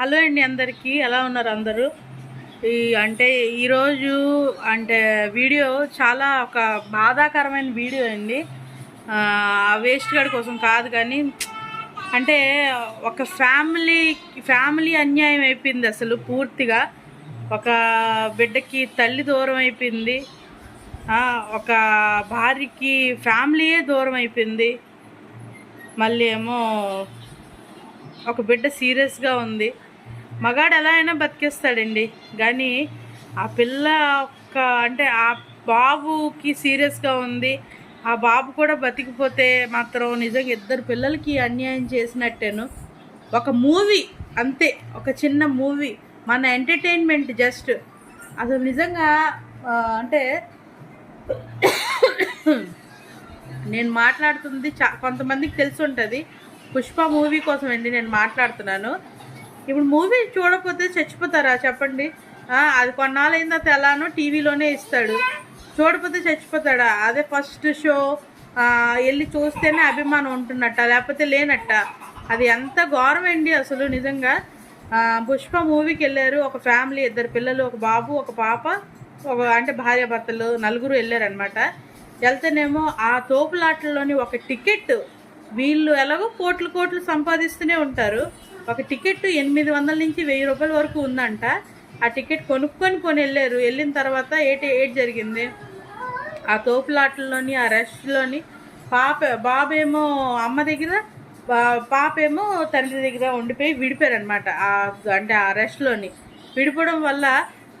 Hello అండి అందరికీ ఎలా ఉన్నారు అందరూ? ఈ అంటే ఈరోజు అంటే వీడియో చాలా ఒక బాధాకరమైన వీడియో అండి. వేస్ట్ గార్డ్ కోసం కాదు కానీ అంటే ఒక ఫ్యామిలీ ఫ్యామిలీ అన్యాయం అయిపోయింది అసలు పూర్తిగా. ఒక బిడ్డకి తల్లి దూరం అయిపోయింది. ఒక భార్యకి ఫ్యామిలీయే దూరం అయిపోయింది. మళ్ళీ ఏమో ఒక బిడ్డ సీరియస్గా ఉంది. మగాడు ఎలా అయినా బతికేస్తాడండి. కానీ ఆ పిల్ల ఒక్క అంటే ఆ బాబుకి సీరియస్గా ఉంది. ఆ బాబు కూడా బతికిపోతే మాత్రం నిజంగా ఇద్దరు పిల్లలకి అన్యాయం చేసినట్టేను. ఒక మూవీ అంతే ఒక చిన్న మూవీ మన ఎంటర్టైన్మెంట్ జస్ట్. అసలు నిజంగా అంటే నేను మాట్లాడుతుంది చా కొంతమందికి తెలిసి ఉంటుంది. పుష్ప మూవీ కోసం అండి నేను మాట్లాడుతున్నాను. ఇప్పుడు మూవీ చూడకపోతే చచ్చిపోతారా చెప్పండి? అది కొన్నాళ్ళు తెలానో ఎలానో టీవీలోనే ఇస్తాడు. చూడకపోతే చచ్చిపోతాడా? అదే ఫస్ట్ షో వెళ్ళి చూస్తేనే అభిమానం ఉంటున్నట్ట లేకపోతే లేనట్ట. అది ఎంత ఘోరం అండి అసలు నిజంగా. పుష్ప మూవీకి వెళ్ళారు ఒక ఫ్యామిలీ ఇద్దరు పిల్లలు ఒక బాబు ఒక పాప ఒక అంటే భార్యాభర్తలు నలుగురు వెళ్ళారనమాట వెళ్తేనేమో ఆ తోపులాటల్లోని ఒక టికెట్ వీళ్ళు ఎలాగో కోట్లు కోట్లు సంపాదిస్తూనే ఉంటారు. ఒక టికెట్ ఎనిమిది వందల నుంచి వెయ్యి రూపాయల వరకు ఉందంట. ఆ టికెట్ కొనుక్కొని కొని వెళ్ళారు. వెళ్ళిన తర్వాత ఏటి ఏటి జరిగింది? ఆ తోపులాట్లలోని ఆ రష్లోని పాప బాబేమో అమ్మ దగ్గర పాపేమో తండ్రి దగ్గర ఉండిపోయి విడిపోయారనమాట అంటే ఆ రష్లోని. విడిపోవడం వల్ల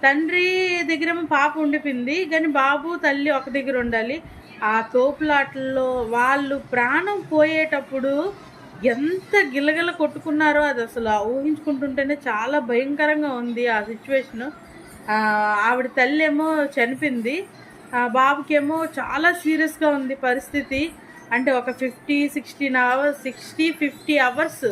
తండ్రి దగ్గరేమో పాప ఉండిపోయింది. కానీ బాబు తల్లి ఒక దగ్గర ఉండాలి. ఆ తోపులాటల్లో వాళ్ళు ప్రాణం పోయేటప్పుడు ఎంత గిలగిల కొట్టుకున్నారో అది అసలు ఊహించుకుంటుంటేనే చాలా భయంకరంగా ఉంది ఆ సిచ్యువేషన్ ఆవిడ తల్లి ఏమో చనిపోయింది. బాబుకేమో చాలా సీరియస్గా ఉంది పరిస్థితి. అంటే ఒక fifty sixteen hours sixty fifty hours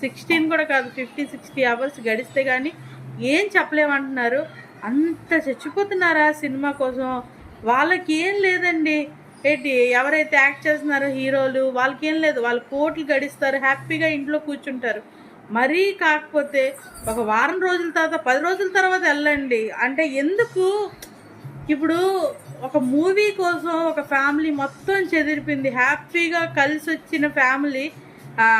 sixteen కూడా కాదు ఫిఫ్టీ సిక్స్టీ అవర్స్ గడిస్తే కానీ ఏం చెప్పలేమంటున్నారు. అంత చచ్చిపోతున్నారా సినిమా కోసం. వాళ్ళకి ఏం లేదండి. ఏంటి ఎవరైతే యాక్ట్ చేస్తున్నారో హీరోలు వాళ్ళకి ఏం లేదు. వాళ్ళు కోట్లు గడిస్తారు హ్యాపీగా ఇంట్లో కూర్చుంటారు. మరీ కాకపోతే ఒక వారం రోజుల తర్వాత పది రోజుల తర్వాత వెళ్ళండి. అంటే ఎందుకు? ఇప్పుడు ఒక మూవీ కోసం ఒక ఫ్యామిలీ మొత్తం చెదిరిపోయింది. హ్యాపీగా కలిసి వచ్చిన ఫ్యామిలీ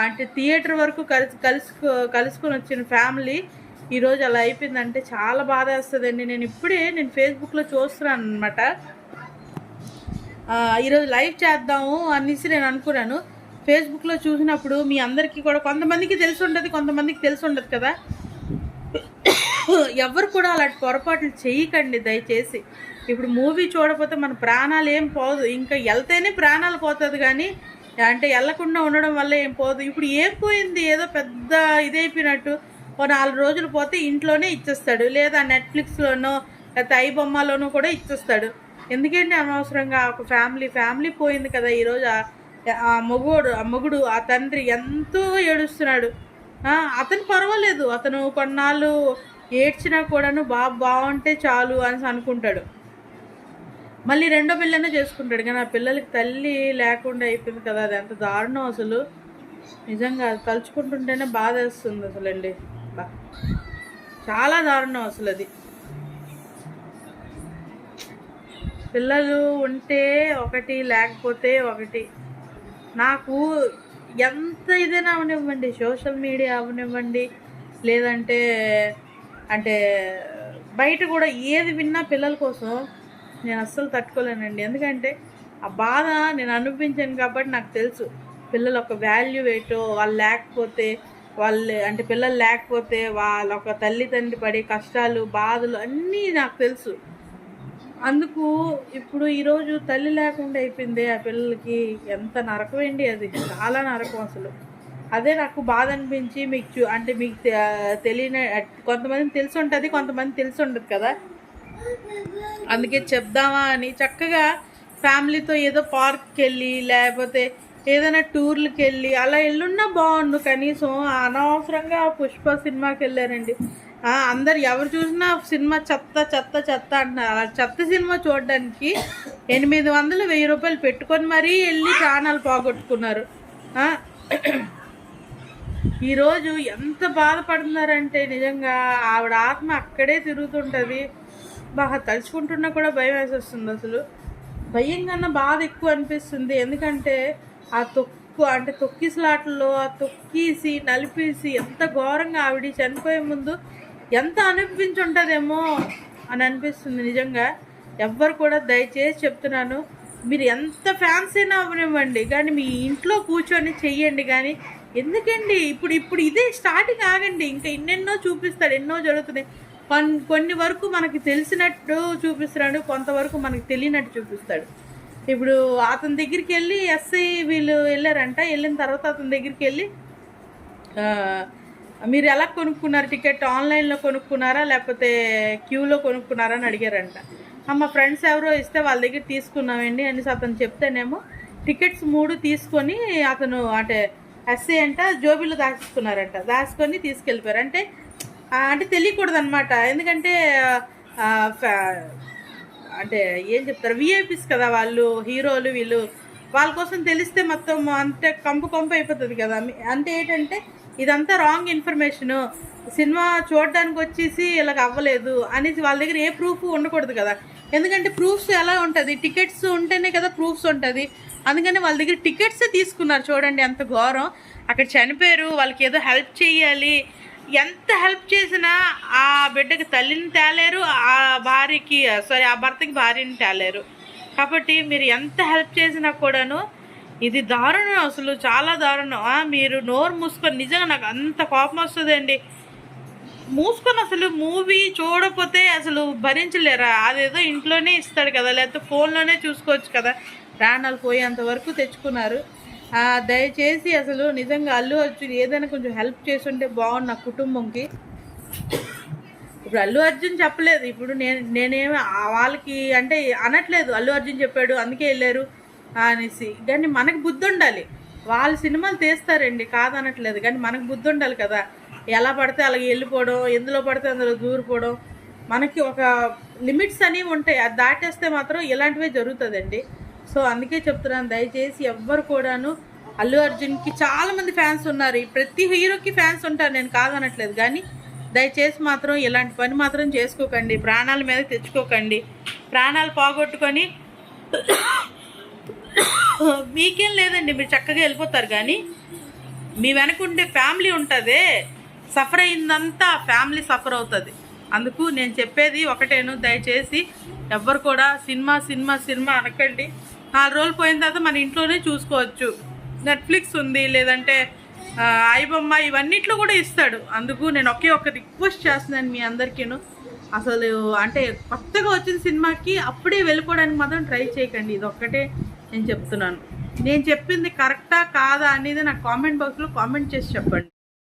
అంటే థియేటర్ వరకు కలిసి కలుసుకో కలుసుకొని వచ్చిన ఫ్యామిలీ ఈరోజు అలా అయిపోయిందంటే చాలా బాధ వేస్తుందండి నేను ఇప్పుడే నేను ఫేస్బుక్లో చూస్తున్నాను అనమాట ఈరోజు లైవ్ చేద్దాము అనేసి నేను అనుకున్నాను. ఫేస్బుక్లో చూసినప్పుడు మీ అందరికీ కూడా కొంతమందికి తెలిసి ఉండదు కొంతమందికి తెలిసి ఉండదు కదా. ఎవరు కూడా అలాంటి పొరపాట్లు చేయకండి దయచేసి. ఇప్పుడు మూవీ చూడకపోతే మన ప్రాణాలు ఏం పోదు. ఇంకా వెళ్తేనే ప్రాణాలు పోతుంది కానీ అంటే వెళ్ళకుండా ఉండడం వల్ల ఏం పోదు. ఇప్పుడు ఏం పోయింది ఏదో పెద్ద ఇదైపోయినట్టు ఓ నాలుగు రోజులు పోతే ఇంట్లోనే ఇచ్చేస్తాడు. లేదా నెట్ఫ్లిక్స్లోనో లేకపోతే ఐ బొమ్మలోనూ కూడా ఇచ్చేస్తాడు. ఎందుకంటే అనవసరంగా ఒక ఫ్యామిలీ ఫ్యామిలీ పోయింది కదా ఈరోజు ఆ- ఆ ఆ మొగుడు ఆ తండ్రి ఎంతో ఏడుస్తున్నాడు. అతను పర్వాలేదు. అతను కొన్నాళ్ళు ఏడ్చినా కూడాను బాబు బాగుంటే చాలు అని అనుకుంటాడు. మళ్ళీ రెండో పిల్లనే చేసుకుంటాడు. కానీ ఆ పిల్లలకి తల్లి లేకుండా అయిపోయింది కదా. అది ఎంత దారుణం అసలు. నిజంగా అది తలుచుకుంటుంటేనే బాధ వేస్తుంది అసలు అండి బా. చాలా దారుణం అసలు అది. పిల్లలు ఉంటే ఒకటి లేకపోతే ఒకటి. నాకు ఎంత ఇదైనా అవనివ్వండి సోషల్ మీడియా అవనివ్వండి లేదంటే అంటే బయట కూడా ఏది విన్నా పిల్లల కోసం నేను అస్సలు తట్టుకోలేనండి. ఎందుకంటే ఆ బాధ నేను అనిపించాను కాబట్టి నాకు తెలుసు. పిల్లలు ఒక వాల్యూ ఏటో వాళ్ళు లేకపోతే వాళ్ళు అంటే పిల్లలు లేకపోతే వాళ్ళ ఒక తల్లిదండ్రి పడే కష్టాలు బాధలు అన్నీ నాకు తెలుసు. అందుకు ఇప్పుడు ఈరోజు తల్లి లేకుండా అయిపోయింది ఆ పిల్లలకి. ఎంత నరకమండి అది. చాలా నరకం అసలు. అదే నాకు బాధ అనిపించి మీకు చూ అంటే మీకు తెలియని కొంతమంది తెలిసి ఉంటుంది కొంతమంది తెలిసి ఉండదు కదా. అందుకే చెప్దామా అని చక్కగా ఫ్యామిలీతో ఏదో పార్క్కి వెళ్ళి లేకపోతే ఏదైనా టూర్లకు వెళ్ళి అలా వెళ్ళున్నా బాగుండు. కనీసం అనవసరంగా పుష్ప సినిమాకి వెళ్ళారండి అందరు ఎవరు చూసినా సినిమా చెత్త చెత్త చెత్త అంటున్నారు. అలా చెత్త సినిమా చూడడానికి ఎనిమిది వందలు వెయ్యి రూపాయలు పెట్టుకొని మరీ వెళ్ళి ప్రాణాలు పోగొట్టుకున్నారు. ఈరోజు ఎంత బాధపడుతున్నారంటే నిజంగా ఆవిడ ఆత్మ అక్కడే తిరుగుతుంటుంది. బాగా తలుచుకుంటున్నా కూడా భయం వేసేస్తుంది అసలు. భయం కన్నా బాధ ఎక్కువ అనిపిస్తుంది. ఎందుకంటే ఆ తొక్కు అంటే తొక్కిసలాటల్లో ఆ తొక్కేసి నలిపేసి ఎంత ఘోరంగా ఆవిడ చనిపోయే ముందు ఎంత అనిపించి ఉంటుందేమో అని అనిపిస్తుంది నిజంగా. ఎవ్వరు కూడా దయచేసి చెప్తున్నాను మీరు ఎంత ఫ్యాన్స్ అయినా అవ్వనివ్వండి కానీ మీ ఇంట్లో కూర్చొని చెయ్యండి కానీ ఎందుకండి? ఇప్పుడు ఇప్పుడు ఇదే స్టార్టింగ్ ఆగండి. ఇంకా ఎన్నెన్నో చూపిస్తాడు ఎన్నో జరుగుతున్నాయి. కొన్ కొన్ని వరకు మనకి తెలిసినట్టు చూపిస్తున్నాడు కొంతవరకు మనకి తెలియనట్టు చూపిస్తాడు. ఇప్పుడు అతని దగ్గరికి వెళ్ళి ఎస్ఐ వీళ్ళు వెళ్ళారంట వెళ్ళిన తర్వాత అతని దగ్గరికి వెళ్ళి మీరు ఎలా కొనుక్కున్నారు? టికెట్ ఆన్లైన్లో కొనుక్కున్నారా? లేకపోతే క్యూలో కొనుక్కున్నారా అని అడిగారంట. మా ఫ్రెండ్స్ ఎవరో ఇస్తే వాళ్ళ దగ్గర తీసుకున్నామండి అనేసి అతను చెప్తేనేమో టికెట్స్ మూడు తీసుకొని అతను అంటే ఎస్సీ అంట జోబీలో దాచుకున్నారంట. దాచుకొని తీసుకెళ్ళిపోయారు. అంటే అంటే తెలియకూడదు అనమాట ఎందుకంటే అంటే ఏం చెప్తారు? విఐపీస్ కదా వాళ్ళు హీరోలు వీళ్ళు. వాళ్ళ కోసం తెలిస్తే మొత్తం అంతే కంపు కంపు అయిపోతుంది కదా. అంటే ఏంటంటే ఇదంతా రాంగ్ ఇన్ఫర్మేషన్ సినిమా చూడడానికి వచ్చేసి ఇలాగ అవ్వలేదు అనేసి వాళ్ళ దగ్గర ఏ ప్రూఫ్ ఉండకూడదు కదా. ఎందుకంటే ప్రూఫ్స్ ఎలా ఉంటుంది? టికెట్స్ ఉంటేనే కదా ప్రూఫ్స్ ఉంటుంది. అందుకని వాళ్ళ దగ్గర టికెట్స్ తీసుకున్నారు. చూడండి ఎంత ఘోరం. అక్కడ చనిపోయారు. వాళ్ళకి ఏదో హెల్ప్ చేయాలి. ఎంత హెల్ప్ చేసినా ఆ బిడ్డకి తల్లిని తేలేరు. ఆ భార్యకి సారీ ఆ భర్తకి భార్యని తేలేరు. కాబట్టి మీరు ఎంత హెల్ప్ చేసినా కూడాను ఇది దారుణం అసలు చాలా దారుణం. మీరు నోరు మూసుకొని నిజంగా నాకు అంత కోపం వస్తుందండి మూసుకొని అసలు మూవీ చూడకపోతే అసలు భరించలేరా? అదేదో ఇంట్లోనే ఇస్తాడు కదా లేకపోతే ఫోన్లోనే చూసుకోవచ్చు కదా. ప్రాణాలు పోయేంత వరకు తెచ్చుకున్నారు. దయచేసి అసలు నిజంగా అల్లు అర్జున్ ఏదైనా కొంచెం హెల్ప్ చేస్తుంటే బాగుంది నా కుటుంబంకి. ఇప్పుడు అల్లు అర్జున్ చెప్పలేదు. ఇప్పుడు నేను నేనేమి వాళ్ళకి అంటే అనట్లేదు. అల్లు అర్జున్ చెప్పాడు అందుకే వెళ్ళారు. అనేసి. కానీ మనకు బుద్ధి ఉండాలి. వాళ్ళ సినిమాలు తీస్తారండి కాదనట్లేదు. కానీ మనకు బుద్ధి ఉండాలి కదా. ఎలా పడితే అలాగే వెళ్ళిపోవడం ఎందులో పడితే అందులో దూరిపోవడం. మనకి ఒక లిమిట్స్ అనేవి ఉంటాయి. అది దాటేస్తే మాత్రం ఇలాంటివే జరుగుతుందండి. సో అందుకే చెప్తున్నాను. దయచేసి ఎవ్వరు కూడాను అల్లు అర్జున్కి చాలామంది ఫ్యాన్స్ ఉన్నారు. ప్రతి హీరోకి ఫ్యాన్స్ ఉంటారు. నేను కాదనట్లేదు. కానీ దయచేసి మాత్రం ఇలాంటి పని మాత్రం చేసుకోకండి. ప్రాణాల మీద తెచ్చుకోకండి. ప్రాణాలు పోగొట్టుకొని మీకేం లేదండి మీరు చక్కగా వెళ్ళిపోతారు కానీ మీ వెనక ఉండే ఫ్యామిలీ ఉంటుంది. సఫర్ అయిందంతా ఫ్యామిలీ సఫర్ అవుతుంది. అందుకు నేను చెప్పేది ఒకటేను దయచేసి ఎవ్వరు కూడా సినిమా సినిమా సినిమా అనకండి. నాలుగు రోజులు పోయిన తర్వాత మన ఇంట్లోనే చూసుకోవచ్చు. నెట్ఫ్లిక్స్ ఉంది లేదంటే ఐబొమ్మ ఇవన్నిట్లో కూడా ఇస్తాడు. అందుకు నేను ఒకే ఒక్క రిక్వెస్ట్ చేస్తున్నాను మీ అందరికీను. అసలు అంటే కొత్తగా వచ్చిన సినిమాకి అప్పుడే వెళ్ళిపోవడానికి మాత్రం ట్రై చేయకండి. ఇది ఒక్కటే నేను చెప్తున్నాను. నేను చెప్పింది కరెక్టా కాదా అనేది నాకు కామెంట్ బాక్స్లో కామెంట్ చేసి చెప్పండి.